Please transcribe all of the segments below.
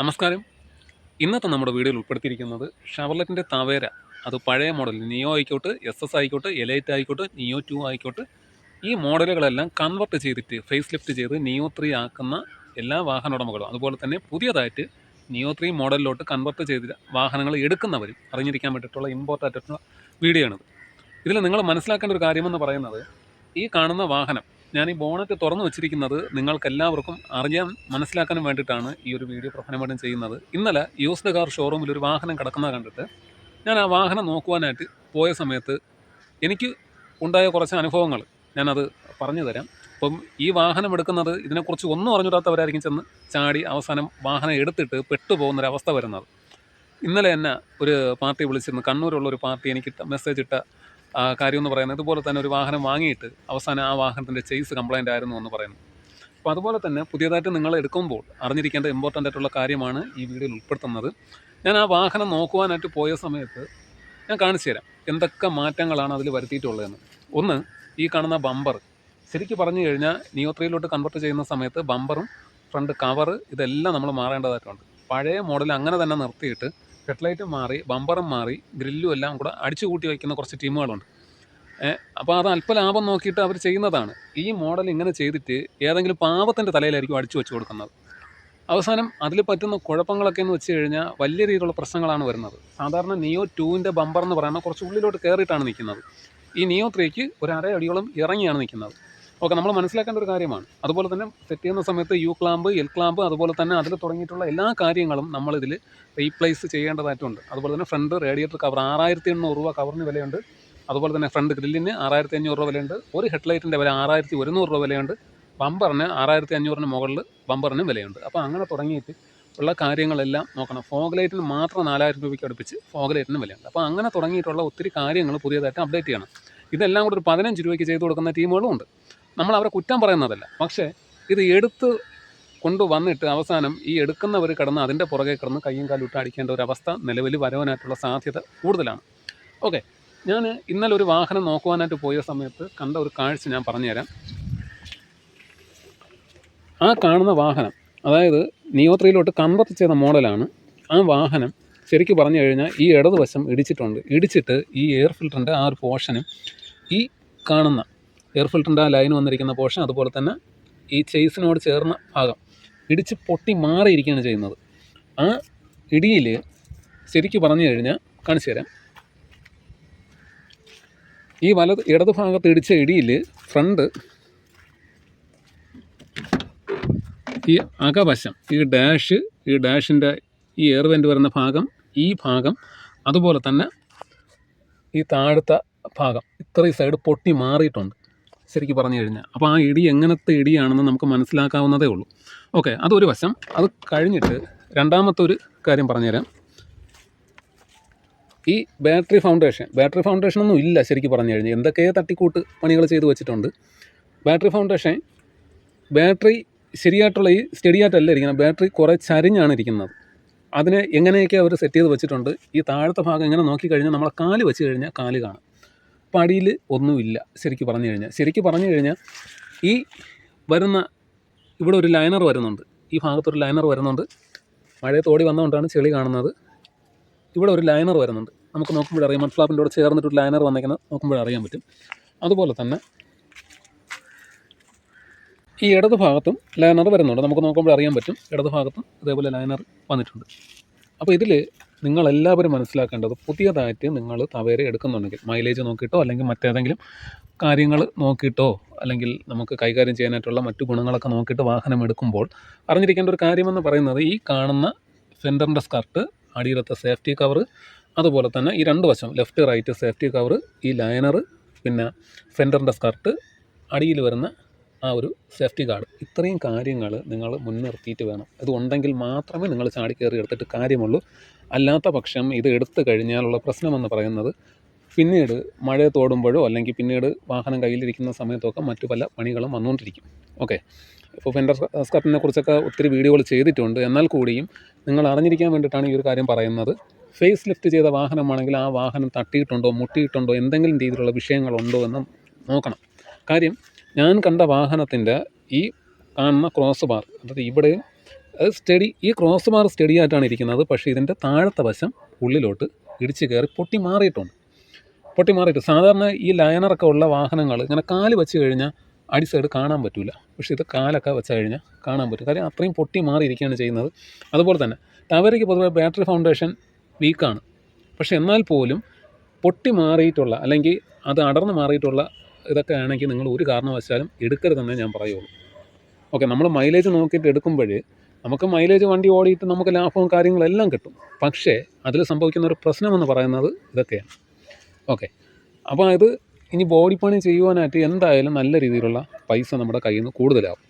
നമസ്കാരം. ഇന്നത്തെ നമ്മുടെ വീഡിയോയിൽ ഉൾപ്പെടുത്തിയിരിക്കുന്നത് ഷവർലറ്റിന്റെ തവേര. അത് പഴയ മോഡൽ. നിയോ ആയിക്കോട്ടെ എസ് എസ് ആയിക്കോട്ടെ എലൈറ്റ് ആയിക്കോട്ടെ നിയോ ടു ആയിക്കോട്ടെ. ഈ മോഡലുകളെല്ലാം കൺവെർട്ട് ചെയ്തിട്ട് ഫേസ് ലിഫ്റ്റ് ചെയ്ത് നിയോ ത്രീ ആക്കുന്ന എല്ലാ വാഹന ഉടമകളും. അതുപോലെ തന്നെ പുതിയതായിട്ട് നിയോ ത്രീ മോഡലിലോട്ട് കൺവെർട്ട് ചെയ്ത വാഹനങ്ങൾ എടുക്കുന്നവരും അറിഞ്ഞിരിക്കാൻ വേണ്ടിയിട്ടുള്ള ഇമ്പോർട്ടന്റ് ആയിട്ടുള്ള വീഡിയോ ആണിത്. ഇതിൽ നിങ്ങൾ മനസ്സിലാക്കേണ്ട ഒരു കാര്യമെന്ന് പറയുന്നത് ഈ കാണുന്ന വാഹനം ഞാൻ ഈ ബോണറ്റ് തുറന്നു വെച്ചിരിക്കുന്നത് നിങ്ങൾക്കെല്ലാവർക്കും അറിയാൻ മനസ്സിലാക്കാനും വേണ്ടിയിട്ടാണ് ഈ ഒരു വീഡിയോ പ്രധാനമായിട്ടും ചെയ്യുന്നത്. ഇന്നലെ യൂസ്ഡ് കാർ ഷോറൂമിൽ ഒരു വാഹനം കിടക്കുന്നത് കണ്ടിട്ട് ഞാൻ ആ വാഹനം നോക്കുവാനായിട്ട് പോയ സമയത്ത് എനിക്ക് ഉണ്ടായ കുറച്ച് അനുഭവങ്ങൾ ഞാനത് പറഞ്ഞു തരാം. അപ്പം ഈ വാഹനം എടുക്കുന്നത് ഇതിനെക്കുറിച്ച് ഒന്നും അറിഞ്ഞിടാത്തവരായിരിക്കും ചെന്ന് ചാടി അവസാനം വാഹനം എടുത്തിട്ട് പെട്ടുപോകുന്നൊരവസ്ഥ വരുന്നത്. ഇന്നലെ എന്നെ ഒരു പാർട്ടി വിളിച്ചിരുന്നു. കണ്ണൂരുള്ള ഒരു പാർട്ടി എനിക്കിട്ട മെസ്സേജ് ഇട്ട കാര്യം എന്ന് പറയുന്നത് ഇതുപോലെ തന്നെ ഒരു വാഹനം വാങ്ങിയിട്ട് അവസാനം ആ വാഹനത്തിന്റെ ചെയ്സ് കംപ്ലൈന്റ് ആയിരുന്നു എന്ന് പറയുന്നു. അപ്പോൾ അതുപോലെ തന്നെ പുതിയതായിട്ട് നിങ്ങൾ എടുക്കുമ്പോൾ അറിഞ്ഞിരിക്കേണ്ട ഇമ്പോർട്ടന്റ് ആയിട്ടുള്ള കാര്യമാണ് ഈ വീഡിയോയിൽ ഉൾപ്പെടുത്തുന്നത്. ഞാൻ ആ വാഹനം നോക്കുവാനായിട്ട് പോയ സമയത്ത് ഞാൻ കാണിച്ചു തരാം എന്തൊക്കെ മാറ്റങ്ങളാണ് അതിൽ വരുത്തിയിട്ടുള്ളതെന്ന്. ഒന്ന് ഈ കാണുന്ന ബമ്പർ ശരിക്കും പറഞ്ഞു കഴിഞ്ഞാൽ നിയോ ത്രീയിലോട്ട് കൺവെർട്ട് ചെയ്യുന്ന സമയത്ത് ബമ്പറും ഫ്രണ്ട് കവറ് ഇതെല്ലാം നമ്മൾ മാറേണ്ടതായിട്ടുണ്ട്. പഴയ മോഡൽ അങ്ങനെ തന്നെ നിർത്തിയിട്ട് ഹെഡ്ലൈറ്റും മാറി ബമ്പറും മാറി ഗ്രില്ലും എല്ലാം കൂടെ അടിച്ചു കൂട്ടി വയ്ക്കുന്ന കുറച്ച് ടീമുകളുണ്ട്. അപ്പോൾ അത് അല്പ ലാഭം നോക്കിയിട്ട് അവർ ചെയ്യുന്നതാണ്. ഈ മോഡൽ ഇങ്ങനെ ചെയ്തിട്ട് ഏതെങ്കിലും പാവത്തിന്റെ തലയിലായിരിക്കും അടിച്ചു വെച്ച് കൊടുക്കുന്നത്. അവസാനം അതിൽ പറ്റുന്ന കുഴപ്പങ്ങളൊക്കെ എന്ന് വെച്ച് കഴിഞ്ഞാൽ വലിയ രീതിയിലുള്ള പ്രശ്നങ്ങളാണ് വരുന്നത്. സാധാരണ നിയോ ടൂവിന്റെ ബമ്പർ എന്ന് പറയുന്നത് കുറച്ച് ഉള്ളിലോട്ട് കയറിയിട്ടാണ് നിൽക്കുന്നത്. ഈ നിയോ ത്രീക്ക് ഒരു അര അടിയോളം ഇറങ്ങിയാണ് നിൽക്കുന്നത്. ഓക്കെ നമ്മൾ മനസ്സിലാക്കേണ്ട ഒരു കാര്യമാണ്. അതുപോലെ തന്നെ സെറ്റ് ചെയ്യുന്ന സമയത്ത് യു ക്ലാമ്പ് എൽ ക്ലാമ്പ് അതുപോലെ തന്നെ അതിൽ തുടങ്ങിയിട്ടുള്ള എല്ലാ കാര്യങ്ങളും നമ്മളിതിൽ റീപ്ലേസ് ചെയ്യേണ്ടതായിട്ടുണ്ട്. അതുപോലെ തന്നെ ഫ്രണ്ട് റേഡിയേറ്റർ കവർ ആറായിരത്തി എണ്ണൂറ് രൂപ കവറിന് വിലയുണ്ട്. അതുപോലെ തന്നെ ഫ്രണ്ട് ഗ്രില്ലിന് ആറായിരത്തി അഞ്ഞൂറ് രൂപ വിലയുണ്ട്. ഒരു ഹെഡ്ലൈറ്റിന്റെ വില ആറായിരത്തി ഒരുന്നൂറ് രൂപ വിലയുണ്ട്. ബമ്പറിന് ആറായിരത്തി അഞ്ഞൂറിന് മുകളിൽ ബമ്പറിനും വിലയുണ്ട്. അപ്പോൾ അങ്ങനെ തുടങ്ങിയിട്ട് ഉള്ള കാര്യങ്ങളെല്ലാം നോക്കണം. ഫോഗ് ലൈറ്റിന് മാത്രം നാലായിരം രൂപയ്ക്ക് അടുപ്പിച്ച് ഫോഗ് ലൈറ്റിന് വിലയുണ്ട്. അപ്പോൾ അങ്ങനെ തുടങ്ങിയിട്ടുള്ള ഒത്തിരി കാര്യങ്ങൾ പുതിയതായിട്ട് അപ്ഡേറ്റ് ചെയ്യണം. ഇതെല്ലാം കൂടെ ഒരു പതിനഞ്ച് രൂപയ്ക്ക് ചെയ്തു കൊടുക്കുന്ന ടീമുകളും ഉണ്ട്. നമ്മൾ അവരെ കുറ്റം പറയുന്നതല്ല. പക്ഷേ ഇത് എടുത്ത് കൊണ്ടുവന്നിട്ട് അവസാനം ഈ എടുക്കുന്നവർ കിടന്ന് അതിന്റെ പുറകെ കിടന്ന് കയ്യും കാലും അടിക്കേണ്ട ഒരു അവസ്ഥ നിലവിൽ വരാനായിട്ടുള്ള സാധ്യത കൂടുതലാണ്. ഓക്കെ ഞാൻ ഇന്നലെ ഒരു വാഹനം നോക്കുവാനായിട്ട് പോയ സമയത്ത് കണ്ട ഒരു കാഴ്ച ഞാൻ പറഞ്ഞുതരാം. ആ കാണുന്ന വാഹനം അതായത് നിയോ ത്രീയിലോട്ട് കൺവെർട്ട് ചെയ്ത മോഡലാണ്. ആ വാഹനം ശരിക്കും പറഞ്ഞു കഴിഞ്ഞാൽ ഈ ഇടതുവശം ഇടിച്ചിട്ടുണ്ട്. ഇടിച്ചിട്ട് ഈ എയർ ഫിൽറ്ററിന്റെ ആ ഒരു പോർഷനും ഈ കാണുന്ന എയർ ഫിൽറ്ററിന്റെ ആ ലൈൻ വന്നിരിക്കുന്ന പോർഷൻ അതുപോലെ തന്നെ ഈ ചെയ്സിനോട് ചേർന്ന ഭാഗം ഇടിച്ച് പൊട്ടി മാറിയിരിക്കുകയാണ് ചെയ്യുന്നത്. ആ ഇടിയിൽ ശരിക്ക് പറഞ്ഞു കഴിഞ്ഞാൽ കാണിച്ചു തരാം. ഈ വലത് ഇടത് ഭാഗത്ത് ഇടിച്ച ഇടിയിൽ ഫ്രണ്ട് ഈ അകവശം ഈ ഡാഷ് ഈ ഡാഷിന്റെ ഈ എയർ വെന്റ് വരുന്ന ഭാഗം ഈ ഭാഗം അതുപോലെ തന്നെ ഈ താഴത്തെ ഭാഗം ഇത്രയും സൈഡ് പൊട്ടി മാറിയിട്ടുണ്ട്. ശരിക്കും പറഞ്ഞു കഴിഞ്ഞാൽ അപ്പോൾ ആ ഇടി എങ്ങനത്തെ ഇടിയാണെന്ന് നമുക്ക് മനസ്സിലാക്കാവുന്നതേ ഉള്ളൂ. ഓക്കെ അതൊരു വശം. അത് കഴിഞ്ഞിട്ട് രണ്ടാമത്തെ ഒരു കാര്യം പറഞ്ഞുതരാം. ഈ ബാറ്ററി ഫൗണ്ടേഷൻ ബാറ്ററി ഫൗണ്ടേഷൻ ഒന്നും ഇല്ല ശരിക്കും പറഞ്ഞു കഴിഞ്ഞാൽ എന്തൊക്കെയോ തട്ടിക്കൂട്ട് പണികൾ ചെയ്തു വെച്ചിട്ടുണ്ട്. ബാറ്ററി ഫൗണ്ടേഷൻ ബാറ്ററി ശരിയായിട്ടുള്ള ഈ സ്റ്റഡി ആയിട്ടല്ല ഇരിക്കുന്നത്. ബാറ്ററി കുറേ ചരിഞ്ഞാണ് ഇരിക്കുന്നത്. അതിനെ എങ്ങനെയൊക്കെ അവർ സെറ്റ് ചെയ്ത് വെച്ചിട്ടുണ്ട്. ഈ താഴത്തെ ഭാഗം ഇങ്ങനെ നോക്കിക്കഴിഞ്ഞാൽ നമ്മളെ കാൽ വെച്ച് കഴിഞ്ഞാൽ കാൽ കാണാം. അപ്പോൾ അടിയിൽ ഒന്നുമില്ല ശരിക്കും പറഞ്ഞു കഴിഞ്ഞാൽ. ശരിക്കും പറഞ്ഞു കഴിഞ്ഞാൽ ഈ വരുന്ന ഇവിടെ ഒരു ലൈനർ വരുന്നുണ്ട്. ഈ ഭാഗത്തൊരു ലൈനർ വരുന്നുണ്ട്. മഴയത്ത് ഓടി വന്നുകൊണ്ടാണ് ചെളി കാണുന്നത്. ഇവിടെ ഒരു ലൈനർ വരുന്നുണ്ട്. നമുക്ക് നോക്കുമ്പോൾ അറിയാം. മൺഫ്ലാപ്പിന്റെ കൂടെ ചേർന്നിട്ടൊരു ലൈനർ വന്നേക്കുന്നത് നോക്കുമ്പോഴറിയാൻ പറ്റും. അതുപോലെ തന്നെ ഈ ഇടത് ഭാഗത്തും ലൈനർ വരുന്നുണ്ട്. നമുക്ക് നോക്കുമ്പോൾ അറിയാൻ പറ്റും. ഇടത് ഭാഗത്തും ഇതേപോലെ ലൈനർ വന്നിട്ടുണ്ട്. അപ്പോൾ ഇതിൽ നിങ്ങളെല്ലാവരും മനസ്സിലാക്കേണ്ടത് പുതിയതായിട്ട് നിങ്ങൾ തവേര എടുക്കുന്നുണ്ടെങ്കിൽ മൈലേജ് നോക്കിയിട്ടോ അല്ലെങ്കിൽ മറ്റേതെങ്കിലും കാര്യങ്ങൾ നോക്കിയിട്ടോ അല്ലെങ്കിൽ നമുക്ക് കൈകാര്യം ചെയ്യാനായിട്ടുള്ള മറ്റു ഗുണങ്ങളൊക്കെ നോക്കിയിട്ട് വാഹനം എടുക്കുമ്പോൾ അറിഞ്ഞിരിക്കേണ്ട ഒരു കാര്യമെന്ന് പറയുന്നത് ഈ കാണുന്ന ഫെൻഡറിന്റെ സ്കർട്ട് അടിയിലത്തെ സേഫ്റ്റി കവർ അതുപോലെ തന്നെ ഈ രണ്ട് വശം ലെഫ്റ്റ് റൈറ്റ് സേഫ്റ്റി കവർ ഈ ലൈനർ പിന്നെ ഫെൻഡറിന്റെ സ്കർട്ട് അടിയിൽ വരുന്ന ആ ഒരു സേഫ്റ്റി ഗാർഡ് ഇത്രയും കാര്യങ്ങൾ നിങ്ങൾ മുൻനിർത്തിയിട്ട് വേണം. ഇത് ഉണ്ടെങ്കിൽ മാത്രമേ നിങ്ങൾ ചാടി കയറി എടുത്തിട്ട് കാര്യമുള്ളൂ. അല്ലാത്ത പക്ഷം ഇത് എടുത്തു കഴിഞ്ഞാലുള്ള പ്രശ്നമെന്ന് പറയുന്നത് പിന്നീട് മഴ തോടുമ്പോഴോ അല്ലെങ്കിൽ പിന്നീട് വാഹനം കയ്യിലിരിക്കുന്ന സമയത്തൊക്കെ മറ്റു പല പണികളും വന്നുകൊണ്ടിരിക്കും. ഓക്കെ ഇപ്പോൾ ഫെൻഡർ സ്കർട്ടിനെ കുറിച്ചൊക്കെ ഒത്തിരി വീഡിയോകൾ ചെയ്തിട്ടുണ്ട്. എന്നാൽ കൂടിയും നിങ്ങൾ അറിഞ്ഞിരിക്കാൻ വേണ്ടിയിട്ടാണ് ഈ ഒരു കാര്യം പറയുന്നത്. ഫേസ് ലിഫ്റ്റ് ചെയ്ത വാഹനമാണെങ്കിൽ ആ വാഹനം തട്ടിയിട്ടുണ്ടോ മുട്ടിയിട്ടുണ്ടോ എന്തെങ്കിലും രീതിയിലുള്ള വിഷയങ്ങളുണ്ടോ എന്ന് നോക്കണം. കാര്യം ഞാൻ കണ്ട വാഹനത്തിന്റെ ഈ കാണുന്ന ക്രോസ് ബാർ അതായത് ഇവിടെയും സ്റ്റഡി ഈ ക്രോസ് ബാർ സ്റ്റഡി ആയിട്ടാണ് ഇരിക്കുന്നത്. പക്ഷേ ഇതിന്റെ താഴത്തെ വശം ഉള്ളിലോട്ട് ഇടിച്ച് കയറി പൊട്ടി മാറിയിട്ടുണ്ട്. പൊട്ടി മാറിയിട്ട് സാധാരണ ഈ ലയനറൊക്കെ ഉള്ള വാഹനങ്ങൾ ഇങ്ങനെ കാൽ വെച്ച് കഴിഞ്ഞാൽ അടി സൈഡ് കാണാൻ പറ്റില്ല പക്ഷേ ഇത് കാലൊക്കെ വെച്ച് കഴിഞ്ഞാൽ കാണാൻ പറ്റും. കാര്യം അത്രയും പൊട്ടി മാറിയിരിക്കുകയാണ് ചെയ്യുന്നത്. അതുപോലെ തന്നെ ടവരയ്ക്ക് പൊതുവെ ബാറ്ററി ഫൗണ്ടേഷൻ വീക്കാണ് പക്ഷേ എന്നാൽ പോലും പൊട്ടി മാറിയിട്ടുള്ള അല്ലെങ്കിൽ അത് അടർന്ന് മാറിയിട്ടുള്ള ഇതൊക്കെ ആണെങ്കിൽ നിങ്ങൾ ഒരു കാരണവശാലും എടുക്കരുതെന്നേ ഞാൻ പറയുള്ളൂ. ഓക്കെ നമ്മൾ മൈലേജ് നോക്കിയിട്ട് എടുക്കുമ്പോൾ നമുക്ക് മൈലേജ് വണ്ടി ഓടിയിട്ട് നമുക്ക് ലാഭവും കാര്യങ്ങളെല്ലാം കിട്ടും. പക്ഷേ അതിൽ സംഭവിക്കുന്ന ഒരു പ്രശ്നമെന്ന് പറയുന്നത് ഇതൊക്കെയാണ്. ഓക്കെ അപ്പോൾ ഇത് ഇനി ബോഡി പണി ചെയ്യുവാനായിട്ട് എന്തായാലും നല്ല രീതിയിലുള്ള പൈസ നമ്മുടെ കയ്യിൽ നിന്ന് കൂടുതലാവും.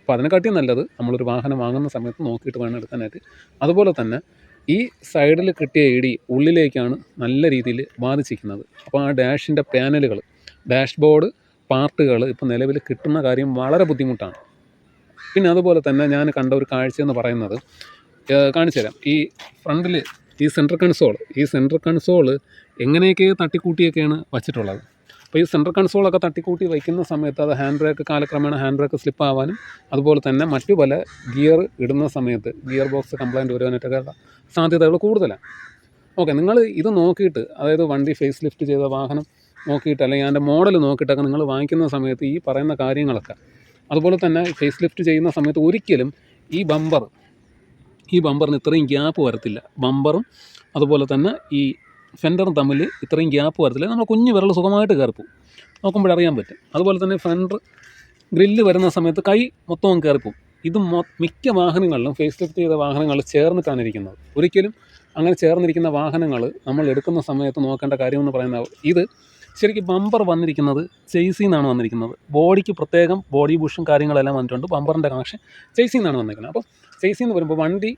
അപ്പോൾ അതിനെക്കാട്ടി നല്ലത് നമ്മളൊരു വാഹനം വാങ്ങുന്ന സമയത്ത് നോക്കിയിട്ട് വേണം എടുക്കാനായിട്ട്. അതുപോലെ തന്നെ ഈ സൈഡിൽ കിട്ടിയ ഇടി ഉള്ളിലേക്കാണ് നല്ല രീതിയിൽ ബാധിച്ചിരിക്കുന്നത്. അപ്പോൾ ആ ഡാഷിന്റെ പാനലുകൾ ഡാഷ്ബോർഡ് പാർട്ടുകൾ ഇപ്പോൾ നിലവിൽ കിട്ടുന്ന കാര്യം വളരെ ബുദ്ധിമുട്ടാണ്. പിന്നെ അതുപോലെ തന്നെ ഞാൻ കണ്ട ഒരു കാഴ്ച എന്ന് പറയുന്നത് കാണിച്ചു തരാം. ഈ ഫ്രണ്ടിൽ ഈ സെൻട്രൽ കൺസോൾ ഈ സെൻട്രൽ കൺസോൾ എങ്ങനെയൊക്കെ തട്ടിക്കൂട്ടിയൊക്കെയാണ് വച്ചിട്ടുള്ളത്. അപ്പോൾ ഈ സെൻട്രൽ കൺസോളൊക്കെ തട്ടിക്കൂട്ടി വയ്ക്കുന്ന സമയത്ത് അത് ഹാൻഡ് ബ്രേക്ക് കാലക്രമേണ ഹാൻഡ് ബ്രേക്ക് സ്ലിപ്പാവാനും അതുപോലെ തന്നെ മറ്റു പല ഗിയർ ഇടുന്ന സമയത്ത് ഗിയർ ബോക്സ് കംപ്ലൈന്റ് വരുവാനായിട്ടൊക്കെ സാധ്യതകൾ കൂടുതലാണ് ഓക്കെ നിങ്ങൾ ഇത് നോക്കിയിട്ട് അതായത് വണ്ടി ഫേസ് ലിഫ്റ്റ് ചെയ്ത വാഹനം നോക്കിയിട്ട് അല്ലെങ്കിൽ അതിന്റെ മോഡൽ നോക്കിയിട്ടൊക്കെ നിങ്ങൾ വാങ്ങിക്കുന്ന സമയത്ത് ഈ പറയുന്ന കാര്യങ്ങളൊക്കെ അതുപോലെ തന്നെ ഫേസ് ലിഫ്റ്റ് ചെയ്യുന്ന സമയത്ത് ഒരിക്കലും ഈ ബമ്പർ ഈ ബമ്പറിന് ഇത്രയും ഗ്യാപ്പ് വരത്തില്ല. ബമ്പറും അതുപോലെ തന്നെ ഈ ഫെൻഡറും തമ്മിൽ ഇത്രയും ഗ്യാപ്പ് വരത്തില്ല. നമ്മൾ കുഞ്ഞു വിരൽ സുഖമായിട്ട് കയറിപ്പോവും. നോക്കുമ്പോഴറിയാൻ പറ്റും. അതുപോലെ തന്നെ ഫെൻഡർ ഗ്രില്ല് വരുന്ന സമയത്ത് കൈ മൊത്തവും കയറിപ്പോവും. ഇത് മിക്ക വാഹനങ്ങളിലും ഫേസ് ലിഫ്റ്റ് ചെയ്ത വാഹനങ്ങൾ ചേർന്നിട്ടാണ് ഇരിക്കുന്നത്. ഒരിക്കലും അങ്ങനെ ചേർന്നിരിക്കുന്ന വാഹനങ്ങൾ നമ്മൾ എടുക്കുന്ന സമയത്ത് നോക്കേണ്ട കാര്യമെന്ന് പറയുന്നത് ഇത് ശരിക്കും ബമ്പർ വന്നിരിക്കുന്നത് ചേസിൽ നിന്നാണ് വന്നിരിക്കുന്നത്. ബോഡിക്ക് പ്രത്യേകം ബോഡി ബുഷും കാര്യങ്ങളെല്ലാം വന്നിട്ടുണ്ട്. ബമ്പറിന്റെ കണക്ഷൻ ചേസിൽ നിന്നാണ് വന്നിരിക്കുന്നത്. അപ്പോൾ ചേസിൽ നിന്ന് വരുമ്പോൾ വണ്ടി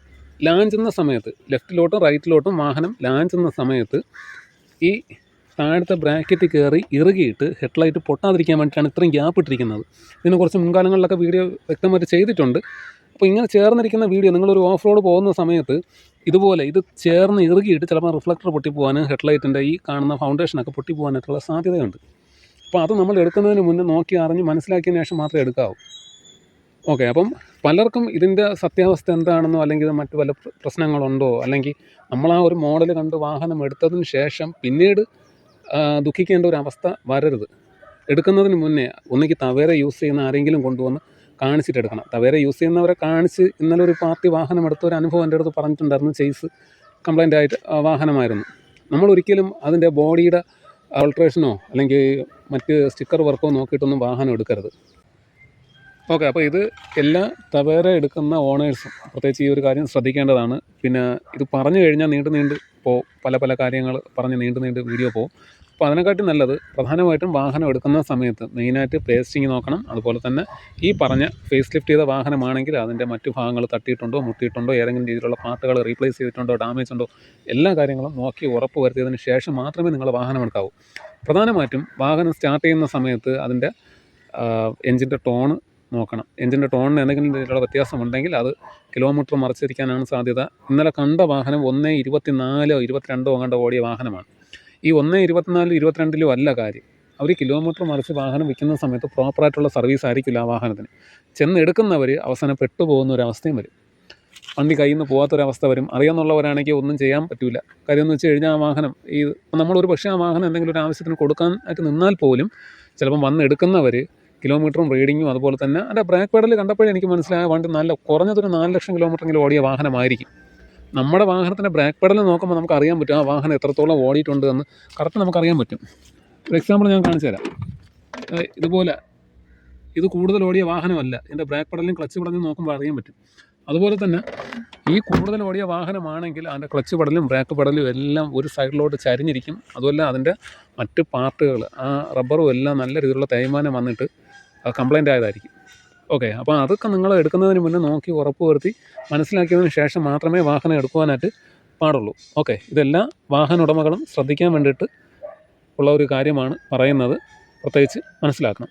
ചെയ്യുന്ന സമയത്ത് ലെഫ്റ്റിലോട്ടും റൈറ്റിലോട്ടും വാഹനം ചെയ്യുന്ന സമയത്ത് ഈ താഴത്തെ ബ്രാക്കറ്റ് കയറി ഇറുകിയിട്ട് ഹെഡ്ലൈറ്റ് പൊട്ടാതിരിക്കാൻ വേണ്ടിയിട്ടാണ് ഇത്രയും ഗ്യാപ്പ് ഇട്ടിരിക്കുന്നത്. ഇതിനെ കുറച്ച് മുൻകാലങ്ങളിലൊക്കെ വീഡിയോ വ്യക്തമായിട്ട് ചെയ്തിട്ടുണ്ട്. അപ്പോൾ ഇങ്ങനെ ചേർന്നിരിക്കുന്ന വീഡിയോ നിങ്ങളൊരു ഓഫ് റോഡ് പോകുന്ന സമയത്ത് ഇതുപോലെ ഇത് ചേർന്ന് ഇറുകിയിട്ട് ചിലപ്പോൾ റിഫ്ലക്ടർ പൊട്ടിപ്പോകാനും ഹെഡ്ലൈറ്റിന്റെ ഈ കാണുന്ന ഫൗണ്ടേഷനൊക്കെ പൊട്ടിപ്പോകാനായിട്ടുള്ള സാധ്യതയുണ്ട്. അപ്പോൾ അത് നമ്മൾ എടുക്കുന്നതിന് മുന്നേ നോക്കി അറിഞ്ഞ് മനസ്സിലാക്കിയ ശേഷം മാത്രമേ എടുക്കാവൂ. ഓക്കെ അപ്പം പലർക്കും ഇതിന്റെ സത്യാവസ്ഥ എന്താണെന്നോ അല്ലെങ്കിൽ മറ്റു പല പ്ര- പ്രശ്നങ്ങളുണ്ടോ? അല്ലെങ്കിൽ നമ്മൾ ആ ഒരു മോഡൽ കണ്ട് വാഹനം എടുത്തതിന് ശേഷം പിന്നീട് ദുഃഖിക്കേണ്ട ഒരു അവസ്ഥ വരരുത്. എടുക്കുന്നതിന് മുന്നേ ഒന്നുകിൽ തവേര യൂസ് ചെയ്യുന്ന ആരെങ്കിലും കൊണ്ടുവന്ന് കാണിച്ചിട്ട് എടുക്കണം തവേര യൂസ് ചെയ്യുന്നവരെ കാണിച്ച് ഇന്നലെ ഒരു പാർട്ടി വാഹനം എടുത്ത ഒരു അനുഭവം എന്റെ അടുത്ത് പറഞ്ഞിട്ടുണ്ടായിരുന്നു. ചെയ്സ് കംപ്ലൈന്റ് ആയിട്ട് വാഹനമായിരുന്നു. നമ്മൾ ഒരിക്കലും അതിന്റെ ബോഡിയുടെ അൾട്രേഷനോ അല്ലെങ്കിൽ മറ്റ് സ്റ്റിക്കർ വർക്കോ നോക്കിയിട്ടൊന്നും വാഹനം എടുക്കരുത്. ഓക്കെ അപ്പോൾ ഇത് എല്ലാ തവേര എടുക്കുന്ന ഓണേഴ്സും പ്രത്യേകിച്ച് ഈ ഒരു കാര്യം ശ്രദ്ധിക്കേണ്ടതാണ്. പിന്നെ ഇത് പറഞ്ഞു കഴിഞ്ഞാൽ നീണ്ടു നീണ്ട് പോകും പല പല കാര്യങ്ങൾ പറഞ്ഞ് നീണ്ടു നീണ്ട് വീഡിയോ പോവും. അപ്പോൾ അതിനെക്കാട്ടി നല്ലത് പ്രധാനമായിട്ടും വാഹനം എടുക്കുന്ന സമയത്ത് മെയിനായിട്ട് പേസ്റ്റിങ് നോക്കണം. അതുപോലെ തന്നെ ഈ പറഞ്ഞ ഫേസ് ലിഫ്റ്റ് ചെയ്ത വാഹനമാണെങ്കിൽ അതിന്റെ മറ്റു ഭാഗങ്ങൾ തട്ടിയിട്ടുണ്ടോ മുട്ടിയിട്ടുണ്ടോ ഏതെങ്കിലും രീതിയിലുള്ള പാർട്ടുകൾ റീപ്ലേസ് ചെയ്തിട്ടുണ്ടോ ഡാമേജ് ഉണ്ടോ എല്ലാ കാര്യങ്ങളും നോക്കി ഉറപ്പ് വരുത്തിയതിന് ശേഷം മാത്രമേ നിങ്ങൾ വാഹനം എടുക്കാവൂ. പ്രധാനമായിട്ടും വാഹനം സ്റ്റാർട്ട് ചെയ്യുന്ന സമയത്ത് അതിന്റെ എഞ്ചിന്റെ ടോണ് നോക്കണം. എഞ്ചിന്റെ ടോണിന് എന്തെങ്കിലും രീതിയിലുള്ള വ്യത്യാസമുണ്ടെങ്കിൽ അത് കിലോമീറ്റർ മറിച്ചിരിക്കാനാണ് സാധ്യത. ഇന്നലെ കണ്ട വാഹനം ഒന്ന് ഇരുപത്തിനാലോ ഇരുപത്തിരണ്ടോ അങ്ങാണ്ട് ഓടിയ വാഹനമാണ്. ഈ ഒന്ന് ഇരുപത്തിനാലിലും ഇരുപത്തിരണ്ടിലും അല്ല കാര്യം. അവർ കിലോമീറ്റർ മറിച്ച് വാഹനം വിൽക്കുന്ന സമയത്ത് പ്രോപ്പറായിട്ടുള്ള സർവീസ് ആയിരിക്കില്ല ആ വാഹനത്തിന്. ചെന്ന് എടുക്കുന്നവർ അവസാനം പെട്ടുപോകുന്ന ഒരു അവസ്ഥയും വരും. വണ്ടി കയ്യിൽ നിന്ന് പോകാത്തൊരവസ്ഥ വരും. അറിയാമെന്നുള്ളവരാണെങ്കിൽ ഒന്നും ചെയ്യാൻ പറ്റില്ല കാര്യം എന്ന് വെച്ച് കഴിഞ്ഞാൽ ആ വാഹനം ഈ നമ്മളൊരു പക്ഷേ ആ വാഹനം എന്തെങ്കിലും ഒരു ആവശ്യത്തിന് കൊടുക്കാൻ കൊടുക്കാനായിട്ട് നിന്നാൽ പോലും ചിലപ്പം വന്ന് എടുക്കുന്നവർ കിലോമീറ്ററും റീഡിങ്ങും അതുപോലെ തന്നെ അതിന്റെ ബ്രേക്ക് പെഡൽ കണ്ടപ്പോഴേ എനിക്ക് മനസ്സിലായ വണ്ടി നല്ല കുറഞ്ഞതൊരു നാല് ലക്ഷം കിലോമീറ്ററെങ്കിലും ഓടിയ വാഹനമായിരിക്കും. നമ്മുടെ വാഹനത്തിന്റെ ബ്രേക്ക് പെഡൽ നോക്കുമ്പോൾ നമുക്ക് അറിയാൻ പറ്റും ആ വാഹനം എത്രത്തോളം ഓടിയിട്ടുണ്ട് എന്ന് കറക്റ്റ് നമുക്കറിയാൻ പറ്റും. ഒരു എക്സാമ്പിൾ ഞാൻ കാണിച്ചു തരാം. ഇതുപോലെ ഇത് കൂടുതൽ ഓടിയ വാഹനമല്ല. ഇതിന്റെ ബ്രേക്ക് പെഡലും ക്ലച്ച് പെഡലും നോക്കുമ്പോൾ അറിയാൻ പറ്റും. അതുപോലെ തന്നെ ഈ കൂടുതൽ ഓടിയ വാഹനമാണെങ്കിൽ അതിന്റെ ക്ലച്ച് പെടലും ബ്രേക്ക് പെടലും എല്ലാം ഒരു സൈഡിലോട്ട് ചരിഞ്ഞിരിക്കും. അതുമല്ല അതിന്റെ മറ്റ് പാർട്ടുകൾ ആ റബ്ബറും എല്ലാം നല്ല രീതിയിലുള്ള തേയ്മാനം വന്നിട്ട് കംപ്ലൈന്റ് ആയതായിരിക്കും. ഓക്കെ അപ്പോൾ അതൊക്കെ നിങ്ങൾ എടുക്കുന്നതിന് മുന്നേ നോക്കി ഉറപ്പ് വരുത്തി മനസ്സിലാക്കിയതിന് ശേഷം മാത്രമേ വാഹനം എടുക്കുവാനായിട്ട് പാടുള്ളൂ. ഓക്കെ ഇതെല്ലാം വാഹന ഉടമകളും ശ്രദ്ധിക്കാൻ വേണ്ടിയിട്ട് ഉള്ള ഒരു കാര്യമാണ് പറയുന്നത്. പ്രത്യേകിച്ച് മനസ്സിലാക്കണം.